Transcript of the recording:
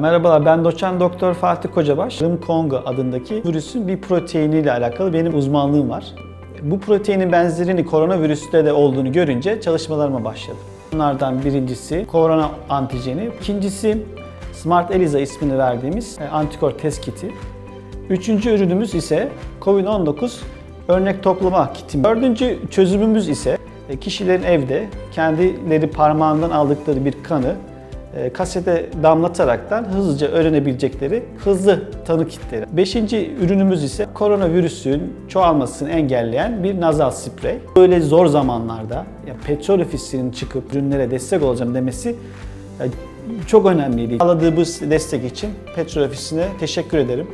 Merhabalar, ben doçent doktor Fatih Kocabaş. Kongo adındaki virüsün bir proteiniyle alakalı benim uzmanlığım var. Bu proteinin benzerini koronavirüste de olduğunu görünce çalışmalarıma başladım. Bunlardan birincisi korona antijeni, ikincisi Smart ELISA ismini verdiğimiz e, antikor test kiti. Üçüncü ürünümüz ise COVID-19 örnek toplama kiti. Dördüncü çözümümüz ise e, kişilerin evde kendileri parmağından aldıkları bir kanı kasete damlataraktan hızlıca öğrenebilecekleri hızlı tanı kitleri. Beşinci ürünümüz ise koronavirüsün çoğalmasını engelleyen bir nazal sprey. Böyle zor zamanlarda ya petrol ofisinin çıkıp ürünlere destek olacağım demesi e, çok önemliydi. Sağladığı bu destek için petrol ofisine teşekkür ederim.